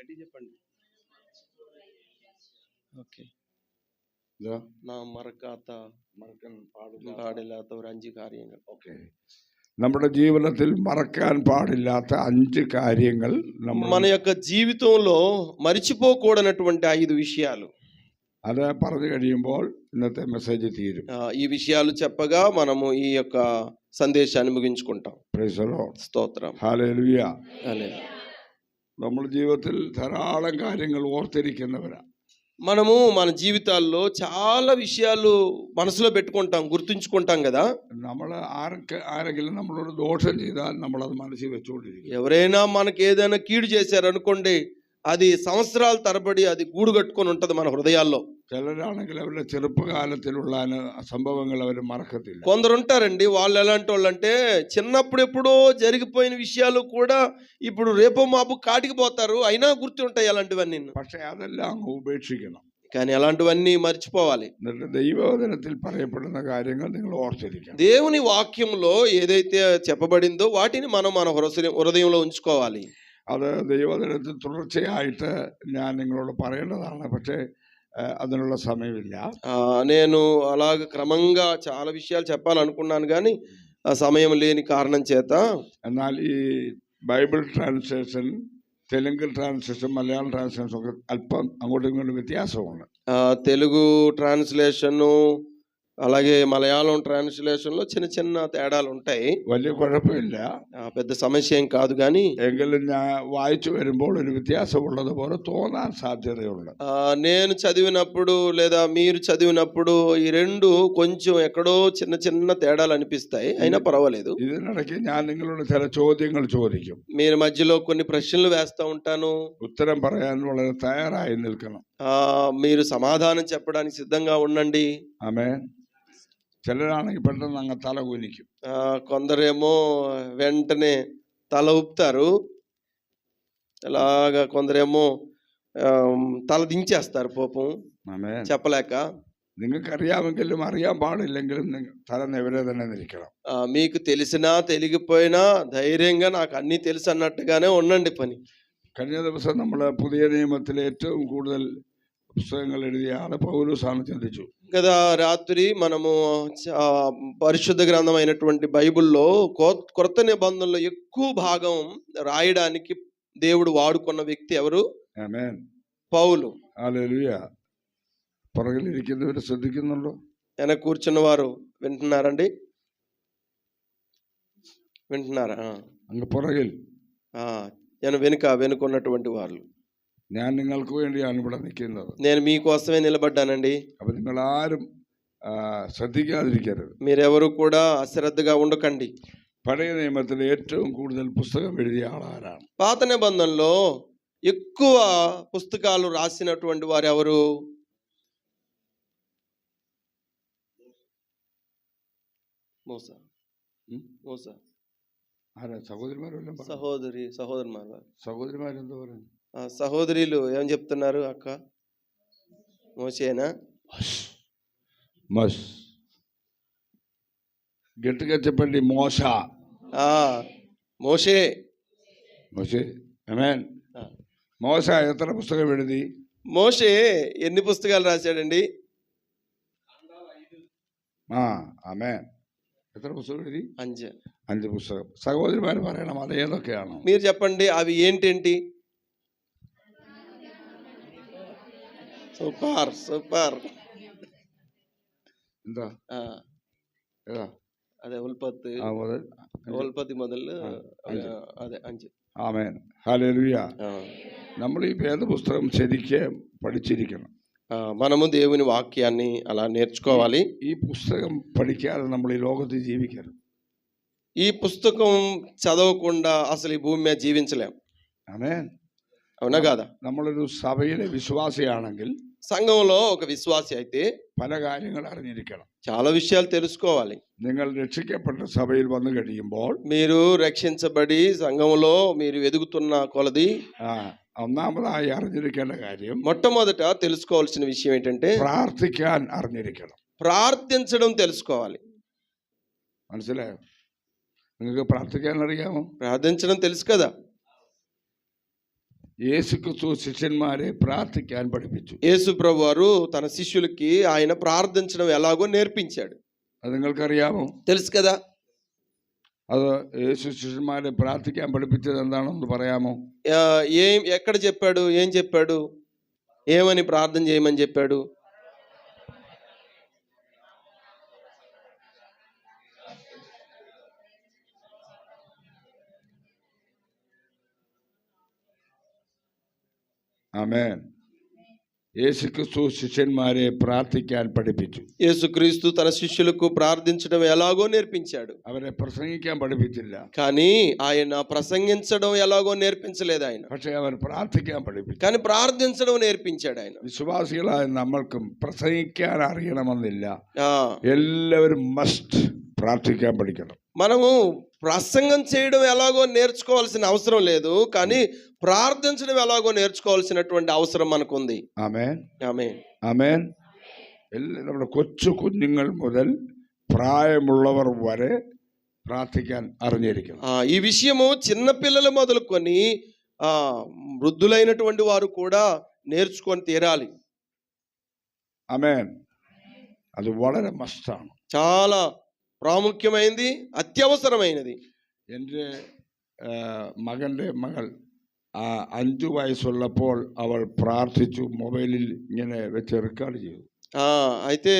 గట్టి చెప్పండి ഓക്കെ ഇതാ നാം മറക്കാത്ത മറക്കാൻ പാടില്ല പാടില്ലാത്ത ഒരു അഞ്ച് കാര്യങ്ങൾ ഓക്കെ നമ്മുടെ ജീവിതത്തിൽ മറക്കാൻ പാടില്ലാത്ത അഞ്ച് കാര്യങ്ങൾ നമ്മൾ మన యొక్క జీవితంలో మరిచిపోకూడనటువంటి ఐదు విషయాలు അത് പറഞ്ഞു കഴിയുമ്പോൾ ഇന്നത്തെ മെസ്സേജ് തീരും ఆ, ఈ విషయాలు చెప్పగా మనము ఈ యొక్క సందేశాన్ని ముగించుకుంటాం പ്രൈസലോ స్తోత్రం ഹാലേലുയ హల్లెలూయా. നമ്മൾ ജീവിതത്തിൽ ധാരാളം കാര്യങ്ങൾ ഓർത്തിരിക്കുന്നവരാ మనము మన జీవితాల్లో చాలా విషయాలు మనసులో పెట్టుకుంటాం గుర్తుంచుకుంటాం కదా നമ്മൾ ആർക്ക് ആരെങ്കിലും നമ്മളോട് ദോഷം ചെയ്താൽ നമ്മളത് മനസ്സിൽ വെച്ചുകൊണ്ടിരിക്കും ఎవరైనా మనకి ఏదైనా కీడు చేశారనుకోండి అది సంవత్సరాల తరబడి అది గూడు కట్టుకొని ఉంటది మన హృదయాల్లో చిలరాണെങ്കിൽ అవരുടെ చిరుపకాలത്തിലുള്ള సంభవంగా అవరు మరకతిల్ల కొందరు ఉంటారండి వాళ్ళు ఎలాంటి వాళ్ళు చిన్నప్పుడు ఎప్పుడో జరిగిపోయిన విషయాలు కూడా ఇప్పుడు రేపో మాపు కాటికి పోతారు అయినా గుర్తు ఉంటాయి అలాంటివన్నీ പക്ഷേ అదెల్లా ఉపేక్షిക്കണം కానీ అలాంటివన్నీ మర్చిపోవాలి దైవోదనത്തിൽ പറയപ്പെടുന്ന കാര്യങ്ങൾ നിങ്ങൾ ഓർത്തിരിക്കണം దేవుని వాక్యంలో ఏదైతే చెప్పబడిందో వాటిని మనం మన హృదయంలో ఉంచుకోవాలి അത് ദൈവദിനത്തിൽ തുടർച്ചയായിട്ട് ഞാൻ നിങ്ങളോട് പറയേണ്ടതാണ് പക്ഷേ അതിനുള്ള സമയമില്ല ఆ, నేను అలాగ క్రమంగా చాలా విషయాలు చెప్పాలనుకున్నాను కానీ ఆ సమయం లేని కారణం చేత എന്നാൽ ഈ Bible translation Telugu translation Malayalam translation ഒക്കെ അല്പം അങ്ങോട്ടും ഇങ്ങോട്ടും വ്യത്യാസമുണ്ട് ఆ, తెలుగు ట్రాన్స్లేషను అలాగే మలయాళం ట్రాన్స్లేషన్లో చిన్న చిన్న తేడాలు ఉంటాయి വലിയ കുഴപ്പമില്ല ఆ, పెద్ద సమస్య ఏం కాదు కానీ എങ്കിലും ഞാൻ വായിച്ചു വരുമ്പോൾ ഒരു വ്യത്യാസമുള്ളതുപോലെ തോന്നാൻ സാധ്യതയുണ്ട് ఆ, నేను చదివినప్పుడు లేదా మీరు చదివినప్పుడు ఈ రెండు కొంచెం ఎక్కడో చిన్న చిన్న తేడాలు అనిపిస్తాయి అయినా పర్వాలేదు ഇതിനിടയ്ക്ക് ഞാൻ നിങ്ങളോട് ചില ചോദ്യങ്ങൾ ചോദിക്കും మీరు మధ్యలో కొన్ని ప్రశ్నలు వేస్తూ ఉంటాను ഉത്തരം പറയാൻ വളരെ തയ്യാറായി നിൽക്കണം ఆ, మీరు సమాధానం చెప్పడానికి సిద్ధంగా ఉండండి ആമേ ചിലരാണെങ്കിൽ പെട്ടെന്ന് അങ്ങ് തല കുനിക്കും ఆ, కొందరేమో వెంటనే తల ఊపుతారు అలాగా కొందరేమో ఆ, తల దించేస్తారు పాపం ആമേ చెప్పలేక നിങ്ങൾക്കറിയാമെങ്കിലും അറിയാൻ പാടില്ലെങ്കിലും നിങ്ങൾ തല നിവരെ തന്നെ നിൽക്കണം ఆ, మీకు తెలిసినా తెలియకపోయినా ధైర్యంగా నాకు అన్నీ తెలుసు అన్నట్టుగానే ఉండండి పని കഴിഞ്ഞ ദിവസം നമ്മൾ പുതിയ നിയമത്തിൽ ഏറ്റവും കൂടുതൽ പുസ്തകങ്ങൾ എഴുതിയ ആള് പൗലൂസാണ് ചിന്തിച്ചു కదా రాత్రి మనము చ- పరిశుద్ధ గ్రంథం అయినటువంటి బైబిల్లో కొ- కొత్త నిబంధనలో ఎక్కువ భాగం రాయడానికి దేవుడు వాడుకున్న వ్యక్తి ఎవరు ആമേൻ పౌలు ഹാലേലുയ പുറകിലിരിക്കുന്നവർ ശ്രദ്ധിക്കുന്നുണ്ടോ వెనక కూర్చున్న వారు వింటున్నారండి వింటున్నారా ఆ. അങ്ങ് പുറകിൽ ఆ, నేను వెనుక వెనుకున్నటువంటి వాళ్ళు ഞാൻ നിങ്ങൾക്ക് വേണ്ടിയാണ് ഇവിടെ നിൽക്കുന്നത് నేను మీకోసమే నిలబడ్డానండి അപ്പം നിങ്ങളാരും ആ, ശ്രദ്ധിക്കാതിരിക്കരുത് మీరెవరు కూడా అశ్రద్ధగా ఉండకండి പഴയ നിയമത്തിൽ ഏറ്റവും കൂടുതൽ പുസ്തകം എഴുതിയ ആളാരാണ് పాత నిబంధనలో ఎక్కువ పుస్తకాలు రాసినటువంటి వారు ఎవరు మూస ഉം? మూస ആരാ സഹോദരിമാരെല്ലാം പറ సహోదరి సహోదరుమారు സഹോദരിമാരെന്താ പറയുന്നത് ఆ సహోదరులు ఏం చెప్తున్నారు అక్క? మోసేనా? మస్. గట్టిగా చెప్పండి మోసా. మోసే. మోసే అమెన్ మోసా ఇతర పుస్తకం విడిది మోసే ఎన్ని పుస్తకాలు రాశాడండి? ఆమె ఇతర పుస్తకం అంజ. అంజ పుస్తకం. సహోదరి వారి పారాయణ మలయాలో మీరు చెప్పండి అవి ఏంటేంటి? సూపర్ సూపర్ എന്താ ఆ, ഏതാ అదే ఉల్పత్తి ആ മുതൽ ఉల్పత్తి మొదలు ఆ, అంజ. ఆ, అదే అంజ ആമേൻ ഹാലേലുയ ఆ. നമ്മൾ ഈ വേദപുസ്തകം ശരിക്ക് പഠിച്ചിരിക്കണം ఆ, మనము దేవుని వాక్యాన్ని అలా నేర్చుకోవాలి ഈ പുസ്തകം പഠിക്കാതെ നമ്മൾ ഈ ലോകത്ത് ജീവിക്കരുത് ఈ పుస్తకం చదవకుండా అసలు ఈ భూమి మీద జీవించలేం ആമേൻ అవునా కాదా നമ്മളൊരു സഭയിലെ വിശ്വാസിയാണെങ്കിൽ సంఘంలో ఒక విశ్వాసి అయితే പല കാര്യങ്ങൾ അറിഞ്ഞിരിക്കണം చాలా విషయాలు తెలుసుకోవాలి നിങ്ങൾ രക്ഷിക്കപ്പെട്ട സഭയിൽ വന്നു കഴിയുമ്പോൾ మీరు రక్షించబడి సంఘంలో మీరు ఎదుగుతున్న కొలది ആ, ഒന്നാമതായി അറിഞ്ഞിരിക്കേണ്ട കാര്യം మొట్టమొదట తెలుసుకోవాల్సిన విషయం ఏంటంటే പ്രാർത്ഥിക്കാൻ അറിഞ്ഞിരിക്കണം ప్రార్థించడం తెలుసుకోవాలి മനസ്സിലായോ നിങ്ങൾക്ക് പ്രാർത്ഥിക്കാൻ അറിയാമോ ప్రార్థించడం తెలుసు కదా യേശുക്രിസ്തു ശിഷ്യന്മാരെ പ്രാർത്ഥിക്കാൻ പഠിപ്പിച്ചു యేసు ప్రభు వారు తన శిష్యులకి ఆయన ప్రార్థించడం ఎలాగో నేర్పించాడు അത് നിങ്ങൾക്കറിയാമോ తెలుసు కదా അത് യേശു ശിഷ്യന്മാരെ പ്രാർത്ഥിക്കാൻ പഠിപ്പിച്ചത് എന്താണെന്ന് പറയാമോ ఆ, ఏం ఎక్కడ చెప్పాడు ఏం చెప్పాడు ఏమని ప్రార్థన చేయమని చెప్పాడు ആമേൻ യേശുക്രിസ്തു ശിഷ്യന്മാരെ പ്രാർത്ഥിക്കാൻ പഠിപ്പിച്ചു యేసుక్రీస్తు తన శిష్యులకు ప్రార్థించడం ఎలాగో నేర్పించాడు അവരെ പ്രസംഗിക്കാൻ പഠിപ്പിച്ചില്ല కానీ ఆయన ప్రసంగించడం ఎలాగో నేర్పించలేదు ఆయన പക്ഷെ അവർ പ്രാർത്ഥിക്കാൻ പഠിപ്പിച്ചു కానీ ప్రార్థించడం నేర్పించాడు ఆయన വിശ്വാസികളായ നമ്മൾക്കും പ്രസംഗിക്കാൻ അറിയണമെന്നില്ല ఆ, എല്ലാവരും മസ്റ്റ് പ്രാർത്ഥിക്കാൻ പഠിക്കണം మనము ప్రసంగం చేయడం ఎలాగో నేర్చుకోవాల్సిన అవసరం లేదు కానీ ప్రార్థించడం ఎలాగో నేర్చుకోవాల్సినటువంటి అవసరం మనకుంది ആമേൻ ఆమె ആമേൻ എല്ലാ നമ്മുടെ കൊച്ചു കുഞ്ഞുങ്ങൾ മുതൽ പ്രായമുള്ളവർ വരെ പ്രാർത്ഥിക്കാൻ അറിഞ്ഞിരിക്കണം ఆ, ఈ విషయము చిన్నపిల్లలు మొదలుకొని ఆ వృద్ధులైనటువంటి వారు కూడా నేర్చుకొని తీరాలి ആമേൻ അത് വളരെ മസ്റ്റാണ് చాలా ప్రాముఖ్యమైనది అత్యవసరమైనది എൻ്റെ ആ, മകൻ്റെ മകൾ ആ, അഞ്ചു വയസ്സുള്ളപ്പോൾ അവൾ പ്രാർത്ഥിച്ചു മൊബൈലിൽ ഇങ്ങനെ വെച്ച് റെക്കോർഡ് ചെയ്തു ఆ, అయితే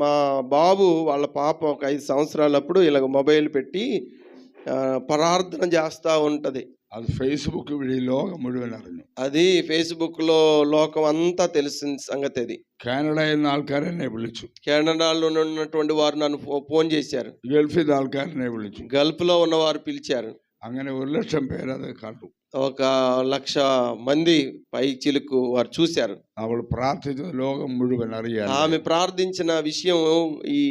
మా బాబు వాళ్ళ పాప ఒక ఐదు సంవత్సరాలప్పుడు ఇలాగ మొబైల్ పెట్టి ఆ, ప్రార్థన చేస్తూ ఉంటుంది അത് ഫേസ്ബുക്ക് വഴി ലോകം മുഴുവൻ അറിഞ്ഞു అది ఫేస్బుక్లో లోకం అంతా తెలిసిన సంగతి అది കാനഡയിൽ നിന്ന് ആൾക്കാരെന്നെ വിളിച്ചു కెనడాలో ఉన్నటువంటి వారు నన్ను ఫో- ఫోన్ చేశారు ഗൾഫിൽ നിന്ന് ആൾക്കാരെന്നെ വിളിച്ചു గల్ఫ్లో ఉన్నవారు పిలిచారు അങ്ങനെ ഒരു ലക്ഷം പേരത് കണ്ടു ఒక లక్ష మంది పై చిలుకు వారు చూశారు അവൾ പ്രാർത്ഥിച്ചത് ലോകം മുഴുവൻ അറിയാൻ ఆమె ప్రార్థించిన విషయం ఈ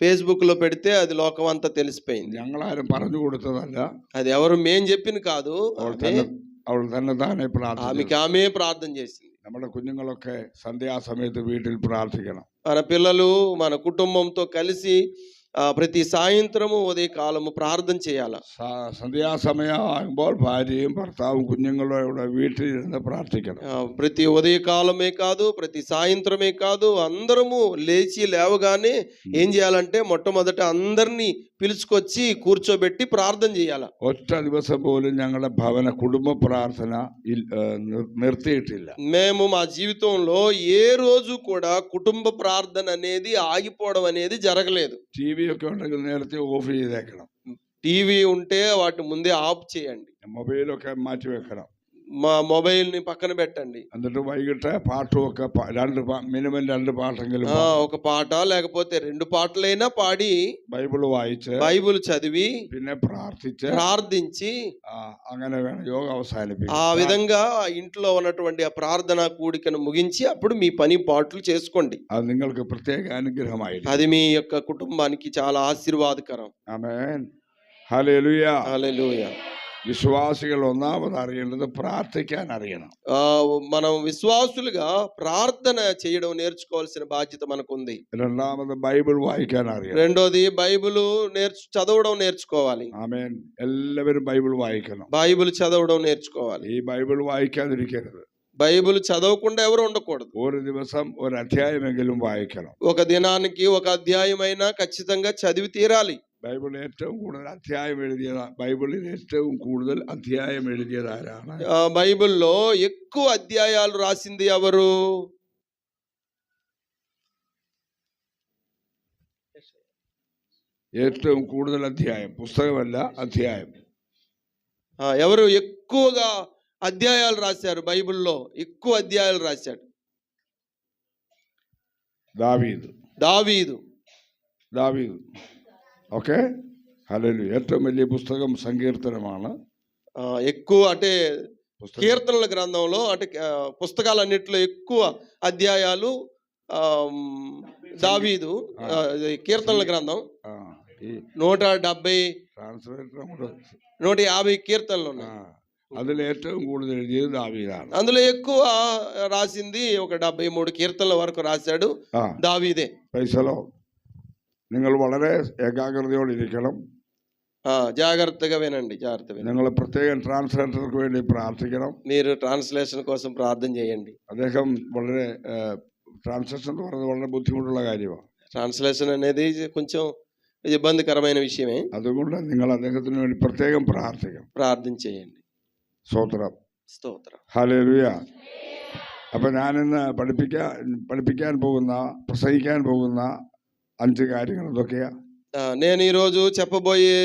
ఫేస్బుక్ లో పెడితే అది లోకం అంతా తెలిసిపోయింది ഞങ്ങളാരും പറഞ്ഞു കൊടുത്തതല്ല అది ఎవరు మేం చెప్పిన కాదు അവൾ ఆమె- തന്നെ അവൾ തന്നെ താനെ പ്രാർത്ഥിച്ചു ఆమెకి ఆమె ప్రార్థన చేసింది നമ്മുടെ കുഞ്ഞുങ്ങളൊക്കെ സന്ധ്യാസമയത്ത് വീട്ടിൽ പ്രാർത്ഥിക്കണം మన పిల్లలు మన కుటుంబంతో కలిసి ఆ, ప్రతి సాయంత్రము ఉదయ కాలము ప్రార్థన చేయాల സ- സന്ധ്യാസമയമാകുമ്പോൾ ഭാര്യയും ഭർത്താവും കുഞ്ഞുങ്ങളും ഇവിടെ വീട്ടിലിരുന്ന് പ്രാർത്ഥിക്കണം ఆ, ప్రతి ఉదయ కాలమే కాదు ప్రతి సాయంత్రమే కాదు అందరము లేచి లేవగానే ఏం చేయాలంటే మొట్టమొదట అందరినీ పిలుచుకొచ్చి కూర్చోబెట్టి ప్రార్థన చేయాల ഒറ്റ ദിവസം പോലും ഞങ്ങളുടെ ഭവന കുടുംബ പ്രാർത്ഥന ഇൽ- ഏ, നിർ- നിർത്തിയിട്ടില്ല మేము మా జీవితంలో ఏ రోజు కూడా కుటుంబ ప్రార్థన అనేది ఆగిపోవడం అనేది జరగలేదు ടി വി ഒക്കെ ഉണ്ടെങ്കിൽ നേരത്തെ ഓഫ് ചെയ്തേക്കണം టీవీ ఉంటే వాటి ముందే ఆఫ్ చేయండి മൊബൈലൊക്കെ മാറ്റി വെക്കണം మా మొబైల్ని పక్కన పెట్టండి എന്നിട്ട് വൈകിട്ട് പാട്ടുമൊക്കെ പ- രണ്ട് പാ- മിനിമം രണ്ട് പാട്ടെങ്കിലും ఆ, ఒక పాట లేకపోతే రెండు పాటలైనా పాడి ബൈബിൾ വായിച്ച് బైబిల్ చదివి പിന്നെ പ്രാർത്ഥിച്ച് ప్రార్థించి ആ, അങ്ങനെ വേണം യോഗ ఆ അവസാനിപ്പിക്കും విధంగా ఇంట్లో ఉన్నటువంటి ఆ ప్రార్థనా కూడికను ముగించి అప్పుడు మీ పని పాటలు చేసుకోండి അത് നിങ്ങൾക്ക് പ്രത്യേക അനുഗ്രഹമായിരിക്കും అది మీ యొక్క కుటుంబానికి చాలా ఆశీర్వాదకరం ആമേൻ ഹല്ലേലൂയ హల్లెలూయా വിശ്വാസികൾ ഒന്നാമത് അറിയേണ്ടത് പ്രാർത്ഥിക്കാൻ അറിയണം ఆ, మనం విశ్వాసులుగా ప్రార్థన చేయడం నేర్చుకోవాల్సిన బాధ్యత మనకుంది രണ്ടാമത് ബൈബിൾ വായിക്കാൻ അറിയണം రెండోది బైబిల్ నేర్చు చదవడం నేర్చుకోవాలి ആമേൻ എല്ലാവരും ബൈബിൾ വായിക്കണം బైబిల్ చదవడం నేర్చుకోవాలి ഈ ബൈബിൾ വായിക്കാതിരിക്കരുത് బైబిల్ చదవకుండా ఎవరు ఉండకూడదు ഒരു ദിവസം ഒരു അധ്യായമെങ്കിലും വായിക്കണം ఒక దినానికి ఒక అధ్యాయమైనా ఖచ్చితంగా చదివి తీరాలి ബൈബിൾ ഏറ്റവും കൂടുതൽ അധ്യായം എഴുതിയത് ബൈബിളിൽ ഏറ്റവും കൂടുതൽ അധ്യായം എഴുതിയത് ആരാണ് ఆ, బైబిల్లో ఎక్కువ అధ్యాయాలు రాసింది ఎవరు ഏറ്റവും കൂടുതൽ അധ്യായം പുസ്തകമല്ല അധ്യായം ఆ, ఎవరు ఎక్కువగా అధ్యాయాలు రాశారు బైబిల్లో ఎక్కువ అధ్యాయాలు రాశాడు ദാവീദ് దావీదు ദാവീദ് ഓക്കെ ഹലോ ഏറ്റവും വലിയ പുസ്തകം സങ്കീർത്തനമാണ് ఆ, ఎక్కువ అంటే പുസ്തകം కీర్తనల గ్రంథంలో అంటే ఆ, పుస్తకాలన్నిటిలో ఎక్కువ అధ్యాయాలు ఆ, దావీదు ఆ, ఇది కీర్తనల గ్రంథం ആ ഈ నూట డెబ్బై ട്രാൻസ്ലേറ്റർ കൂടെ నూట యాభై కీర్తనలు ആ ఉన్నాయి അതിൽ ഏറ്റവും കൂടുതൽ എഴുതിയത് ദാവീദാണ് అందులో ఎక్కువ రాసింది ఒక డెబ్బై మూడు కీర్తనల వరకు రాశాడు ആ దావీదే പൈസലോ നിങ്ങൾ വളരെ ഏകാഗ്രതയോടെ ഇരിക്കണം ఆ, జాగ్రత్తగా వినండి జాగ్రత్త వినండి ഞങ്ങൾ പ്രത്യേകം ട്രാൻസ്ലേറ്റർക്ക് വേണ്ടി പ്രാർത്ഥിക്കണം మీరు ట్రాన్స్లేషన్ కోసం ప్రార్థన చేయండి അദ്ദേഹം വളരെ ട്രാൻസ്ലേഷൻ എന്ന് പറയുന്നത് വളരെ ബുദ്ധിമുട്ടുള്ള കാര്യമാണ് ట్రాన్స్లేషన్ అనేది కొంచెం ఇబ్బందికరమైన విషయమే അതുകൊണ്ട് നിങ്ങൾ അദ്ദേഹത്തിന് വേണ്ടി പ്രത്യേകം പ്രാർത്ഥിക്കണം ప్రార్థన చేయండి സ്തോത്രം స్తోత్రం ഹാലേലുയ അപ്പൊ ഞാനിന്ന് പഠിപ്പിക്കാൻ പഠിപ്പിക്കാൻ പോകുന്ന പ്രസംഗിക്കാൻ പോകുന്ന അഞ്ച് കാര്യങ്ങൾ എന്തൊക്കെയാ ఆ, నేను ఈరోజు చెప్పబోయే